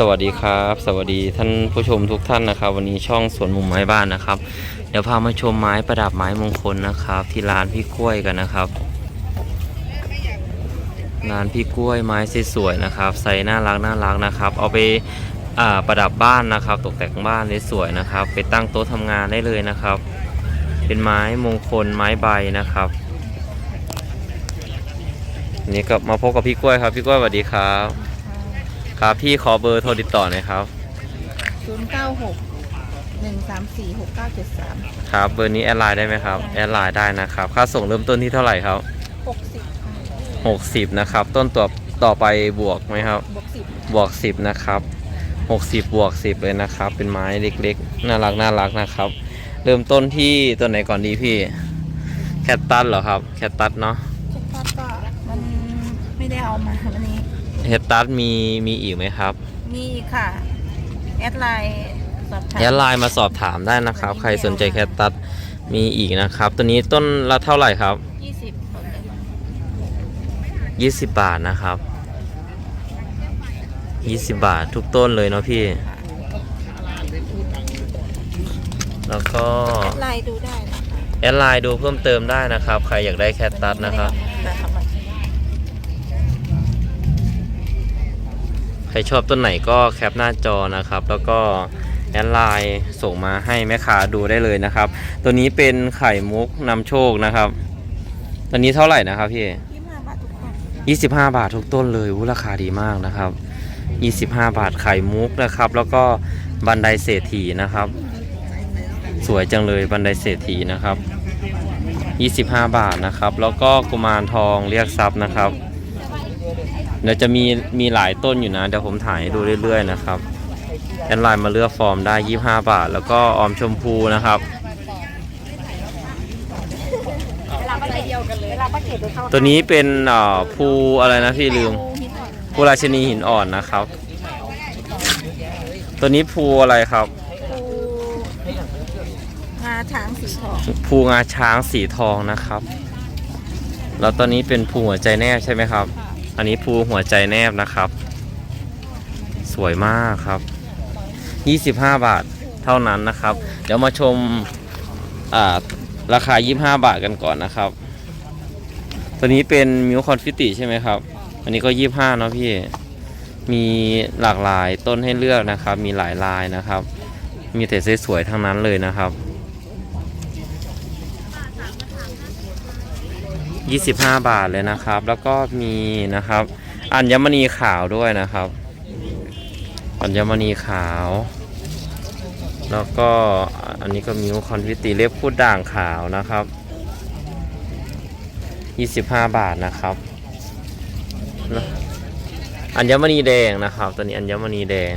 สวัสดีครับ สวัสดีท่านผู้ชมทุกท่านนะครับ วันนี้ช่องสวนมุมไม้บ้านนะครับ เดี๋ยวพามาชมไม้ประดับไม้มงคลนะครับ ที่ร้านพี่กล้วยกันนะครับร้านพี่กล้วยไม้สวยๆนะครับใส่น่ารักน่ารักนะครับ เอาไปาประดับบ้านนะครับ ตกแต่งบ้านได้สวยนะครับ ไปตั้งโต๊ะทำงานได้เลยนะครับ เป็นไม้มงคลไม้ใบนะครับนนี่ก็มาพบกับพี่กล้วยครับพี่กล้วยสวัสดีครับ ครับพี่ขอเบอร์โทรติดต่อหน่อยครับศูนย์เก้าหกหนึ่งสามสี่หกเก้าเจ็ดสามครับเบอร์นี้แอดไลน์ได้ไหมครับแอดไลน์ได้นะครับค่าส่งเริ่มต้นที่เท่าไหร่ครับหกสิบ60นะครับต้นตัวต่อไปบวกไหมครับบวกสิบบวก10นะครับ60บวก10เลยนะครับ เป็นไม้เล็กๆ น่ารักน่ารักนะครับ เริ่มต้นที่ตัวไหนก่อนดีพี่แคตตัสเหรอครับแคตตัสเนาะเช็คพอดก็มันไม่ได้เอามาวันนี้ แคตตัสมีมีอีกไหมครับ มีค่ะ แอดไลน์สอบถามแอดไลน์มาสอบถามได้นะครับ ใครสนใจแคตตัสมีอีกนะครับ ตัวนี้ต้นละเท่าไหร่ครับ ยี่สิบ 20 บาทนะครับ 20 บาททุกต้นเลยเนาะพี่ แล้วก็ แอดไลน์ดูได้นะคะแอดไลน์ดูเพิ่มเติมได้นะครับ ใครอยากได้แคตตัสนะครับแต่ทำไม ครชอบต้นไหนก็แคปหน้าจอนะครับ แล้วก็แอดไลน์ส่งมาให้แม่ค้าดูได้เลยนะครับ ตัวนี้เป็นไข่มุกนำโชคนะครับ ตัวนี้เท่าไหร่นะครับพี่ยี่ห้าบาททุกคน25บาททุกต้นเลยอู้ราคาดีมากนะครับ25บาทไข่มุกนะครับ แล้วก็บันไดเศรษฐีนะครับ สวยจังเลยบันไดเศรษฐีนะครับ 25 บาทนะครับ แล้วก็กุมารทองเรียกทรัพย์นะครับ เดี๋ยวจะมีมีหลายต้นอยู่นะ เดี๋ยวผมถ่ายให้ดูเรื่อยๆนะครับแอดไลน์มาเลือกฟอร์มได้ 25 บาท แล้วก็ออมชมพูนะครับเวลาป้าเดียวกันเลยเวลาป้าเกดไปเข้าตัวนี้เป็นเอ่อภูอะไรนะพี่ลืมหินอ่อนภูราชินีหินอ่อนนะครับ ตัวนี้ภูอะไรครับปูงาช้างสีทองภูงาช้างสีทองนะครับ แล้วตอนนี้เป็นภูหัวใจแนบใช่ไหมครับ อันนี้ภูหัวใจแนบนะครับ สวยมากครับ 25 บาทเท่านั้นนะครับ เดี๋ยวมาชมาราคา 25 บาทกันก่อนนะครับ ตัวนี้เป็นมิวคอนฟิติใช่ไหมครับ อันนี้ก็ 25เนาะพี่ มีหลากหลายต้นให้เลือกนะครับ มีหลายลายนะครับ มีแต่สวยๆทั้งนั้นเลยนะครับ 25 บาทเลยนะครับ แล้วก็มีนะครับ อัญมณีขาวด้วยนะครับ อัญมณีขาว แล้วก็อันนี้ก็มิวคอนฟิติเล็บพูดด่างขาวนะครับ 25 บาทนะครับอัญมณีแดงนะครับ ตัวนี้อัญมณีแดง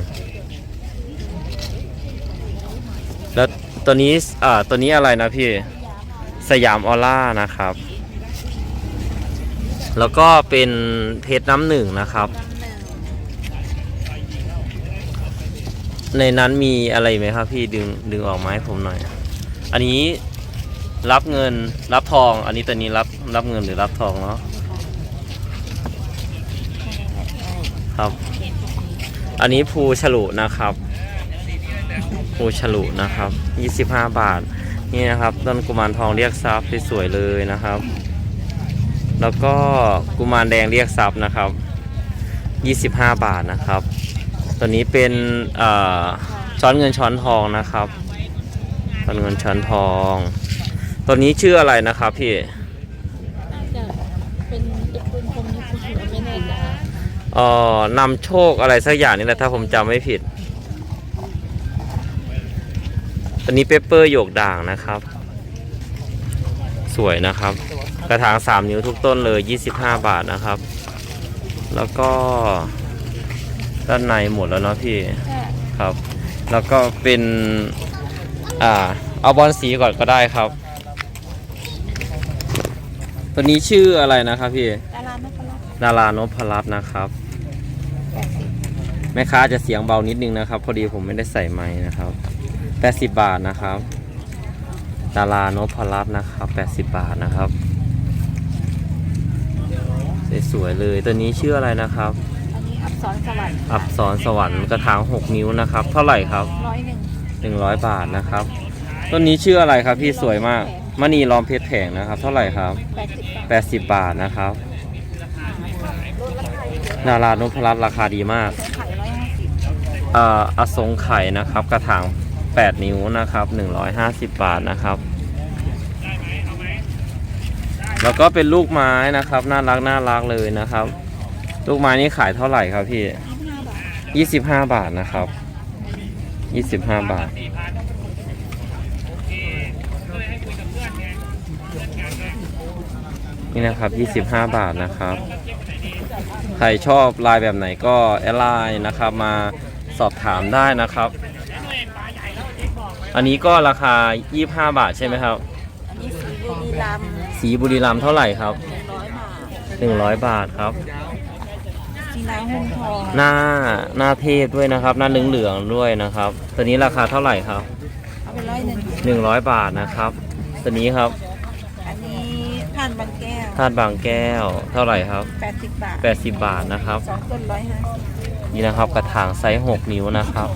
แล้วตัวนี้อ่าตัวนี้อะไรนะพี่ สยามออร่านะครับ แล้วก็เป็นเพชรน้ำหนึ่งนะครับในนั้นมีอะไรไหมครับพี่ดึงดึงออกมาให้ผมหน่อย อันนี้รับเงินรับทอง อันนี้ตัวนี้รับรับเงินหรือรับทองเนาะครับ อันนี้ภูฉลุนะครับ ภูฉลุนะครับ 25 บาท นี่นะครับต้นกุมารทองเรียกทรัพย์สวยๆเลยนะครับ แล้วก็กุมารแดงเรียกทรัพย์นะครับ 25 บาทนะครับ ตัวนี้เป็นเอ่อช้อนเงินช้อนทองนะครับช้อนเงินช้อนทอง ตัวนี้ชื่ออะไรนะครับพี่จะเป็นตระกูลคมนี้คุณไม่แน่ใจเอ่อนำโชคอะไรสักอย่างนี่แหละถ้าผมจำไม่ผิดตัวนี้เปเปอร์หยกด่างนะครับ สวยนะครับ กระถาง 3 นิ้วทุกต้นเลย 25 บาทนะครับ แล้วก็ด้านในหมดแล้วเนาะพี่ครับ แล้วก็เป็นอ่าเอาบอลสีก่อนก็ได้ครับ ตัวนี้ชื่ออะไรนะครับพี่ ดารานพรัตน์ดารานพรัตน์นะครับ แม่ค้าจะเสียงเบานิดนึงนะครับ พอดีผมไม่ได้ใส่ไม้นะครับ 80 บาทนะครับ ดารานพรัตน์นะครับ 80 บาทนะครับ สวยๆเลย ตัวนี้ชื่ออะไรนะครับ อันนี้อับสอนสวรรค์อับสรสวรรค์กระถาง6 นิ้วนะครับ เท่าไหร่ครับ ร้อยหนึ่ง100 บาทนะครับ ต้นนี้ชื่ออะไรครับพี่สวยมากมณีล้อมเพชรแผงนะครับ เท่าไหร่ครับ แปดสิบบาท80 บาทนะครับนารานุพรัตน์ราคาดีมากขายร้อยห้าสิบเอ่ออสงไข่นะครับ กระถาง8 นิ้วนะครับ 150 บาทนะครับ แล้วก็เป็นลูกไม้นะครับ น่ารักน่ารักเลยนะครับ ลูกไม้นี่ขายเท่าไหร่ครับพี่ยี่สิบห้าบาทนะครับ25บห้าบาท นี่นะครับ25บห้าบาทนะครับ ใครชอบลายแบบไหนก็แอดไลน์นะครับ มาสอบถามได้นะครับ อันนี้ก็ราคา 25 บาทใช่ไหมครับ รีรัมย์สีบุรีรัมย์เท่าไหร่ครับหนึ่งร้อยบาท100 บาทครับ สีน้ำหุ้มทองหน้าหน้าเทพด้วยนะครับ หน้าเหลืองๆด้วยนะครับ ตัวนี้ราคาเท่าไหร่ครับ เอาไปร้อยหนึ่ง100 บาทนะครับ ตัวนี้ครับอันนี้ท่านบางแก้วธาตุบางแก้วเท่าไหร่ครับ แปดสิบบาท80 บาทนะครับ สองต้นร้อยห้าสิบนี่นะครับกระถางไซส์6นิ้วนะครับ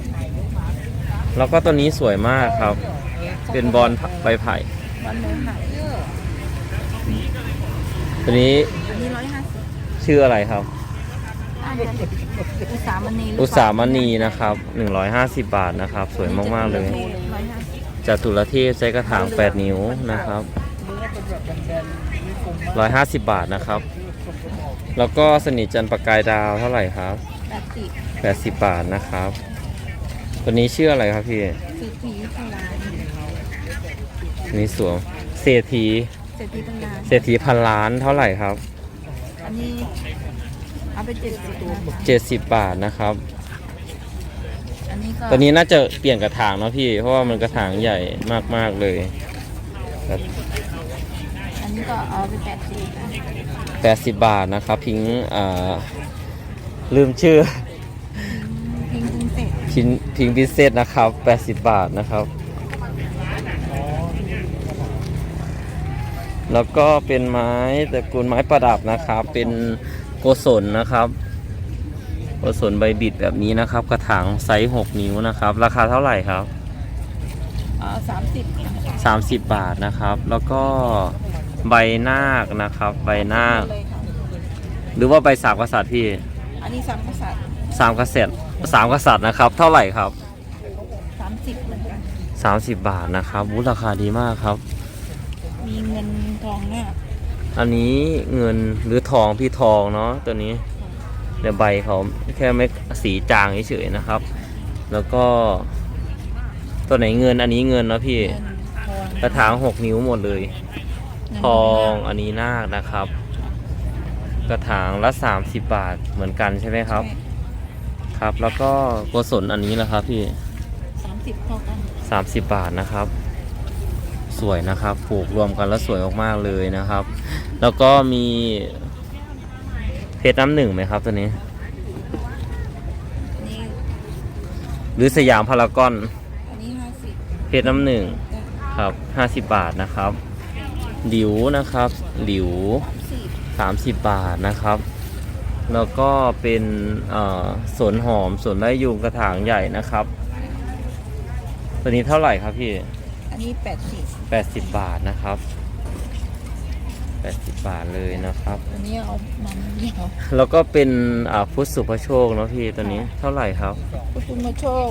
แล้วก็ตัวนี้สวยมากครับ เป็นบอลใบไผ่ วันหมูหัน ตัวนี้อันนี้ร้อยห้าสิบชื่ออะไรครับ อุตสามณีอุตสามณีนะครับ 150 บาทนะครับ สวยมาก ๆ เลยร้อยห้าสิบจตุรเทพใช้กระถาง 8 นิ้วนะครับ 150 บาทนะครับ แล้วก็สนิทจันทร์ประกายดาวเท่าไหร่ครับ แปดสิบ80 บาทนะครับ ตัวนี้ชื่ออะไรครับพี่สิบปีพลานนี่สวมเศรษฐีเศรษฐีพลาน เศรษฐีพันล้านเท่าไหร่ครับ อันนี้เอาไปเจ็ดสิบนะคะ70บาทนะครับ อันนี้ก็ตัวนี้น่าจะเปลี่ยนกระถางเนาะพี่ เพราะว่ามันกระถางใหญ่มากๆเลยอันนี้ก็เอาไปแปดสิบนะ80บาทนะครับ พิงค์อ่าลืมชื่อ พิงพิงเสร็จพิงพิงพิเศษนะครับ80บาทนะครับ แล้วก็เป็นไม้ตระกูลไม้ประดับนะครับ เป็นโกศลนะครับ โกศลใบบิดแบบนี้นะครับ กระถางไซส์6นิ้วนะครับ ราคาเท่าไหร่ครับเอาสามสิบ30บาทนะครับ แล้วก็ใบนาคนะครับ ใบนาคเลยค่ะหรือว่าใบสามกษัตริย์พี่ อันนี้สามกษัตริย์สามกษัตริย์สามกษัตริย์นะครับ เท่าไหร่ครับสามสิบเหมือนกัน30บาทนะครับวู้ราคาดีมากครับ มีเงินทองเนี่ยอันนี้เงินหรือทองพี่ทองเนาะตัวนี้เดี๋ยวใบเขาแค่ไม่สีจางเฉยๆนะครับ แล้วก็ ตัวไหนเงินอันนี้เงินเนาะพี่เงินทองกระถาง6นิ้วหมดเลย ทองอันนี้นาคนะครับ กระถางละ30บาทเหมือนกันใช่ไหมครับ ครับ แล้วก็โกศลอันนี้นะครับพี่สามสิบเท่ากัน30บาทนะครับ สวยนะครับ ปลูกรวมกันแล้วสวยมากๆเลยนะครับ แล้วก็มีเพชรน้ำหนึ่งไหมครับตัวนี้ นี่หรือสยามพารากอนอันนี้ห้าสิบเพชรน้ำหนึ่งครับ50บาทนะครับ หลิวนะครับ หลิวสิบ30บาทนะครับ แล้วก็เป็นเอ่อสวนหอมสวนไร่ยุงกระถางใหญ่นะครับ ตัวนี้เท่าไหร่ครับพี่ นนี้แปดสิบ80 บาทนะครับ 80 บาทเลยนะครับ อันนี้เอามันเดียวแล้วก็เป็นอ่าพุทธสุภโชคเนาะพี่ตัวนี้เท่าไหร่ครับพุทธมาโชค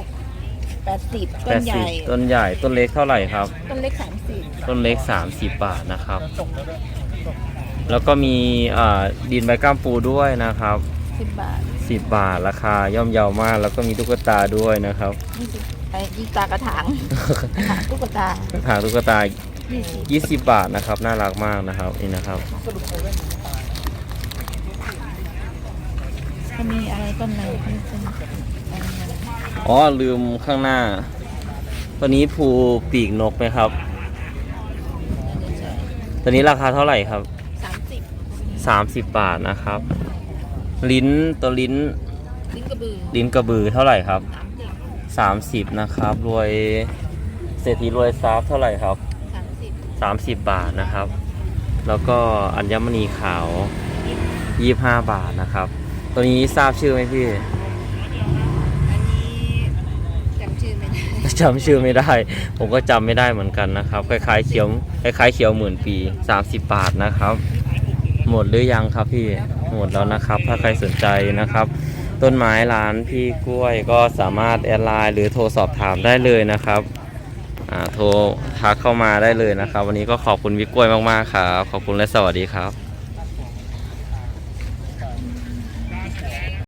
แปดสิบต้นใหญ่80ต้นใหญ่ต้นเล็กเท่าไหร่ครับ ต้นเล็กสามสิบต้นเล็ก 30 บาทนะครับ แล้วก็มีอ่าดินใบก้ามปูด้วยนะครับสิบบาท 10 บาทราคาย่อมเยาวมาก แล้วก็มีตุ๊กตาด้วยนะครับ ยี่สิบ ไอ้ยี่ตากระถางกระถางตุ๊กตาหางตุ๊กตายี่สิบ20 บาทนะครับ น่ารักมากนะครับนี่นะครับก็มีอะไรต้นอะไรที่เป็นอะไรนะอ๋อลืมข้างหน้า ตัวนี้ภูปีกนกไหมครับ ตัวนี้ราคาเท่าไหร่ครับ สามสิบ30 บาทนะครับ ลิ้นตัวลิ้นลิ้นกระบือลิ้นกระบือเท่าไหร่ครับ สามสิบ 30 นะครับ รวยเศรษฐีรวยทรัพย์เท่าไหร่ครับ สามสิบ30 บาทนะครับ แล้วก็อัญมณีขาว 25 บาทนะครับ ตัวนี้ทราบชื่อไหมพี่ อันนี้จำชื่อไม่ได้จำชื่อไม่ได้ ผมก็จำไม่ได้เหมือนกันนะครับ คล้ายๆเขียวคล้ายๆเขียวหมื่นปี 30 บาทนะครับ หมดหรือยังครับพี่ หมดแล้วนะครับ ถ้าใครสนใจนะครับ ต้นไม้ร้านพี่กล้วยก็สามารถแอดไลน์หรือโทรสอบถามได้เลยนะครับอ่าโทรทักเข้ามาได้เลยนะครับ วันนี้ก็ขอบคุณพี่กล้วยมากๆครับขอบคุณและสวัสดีครับ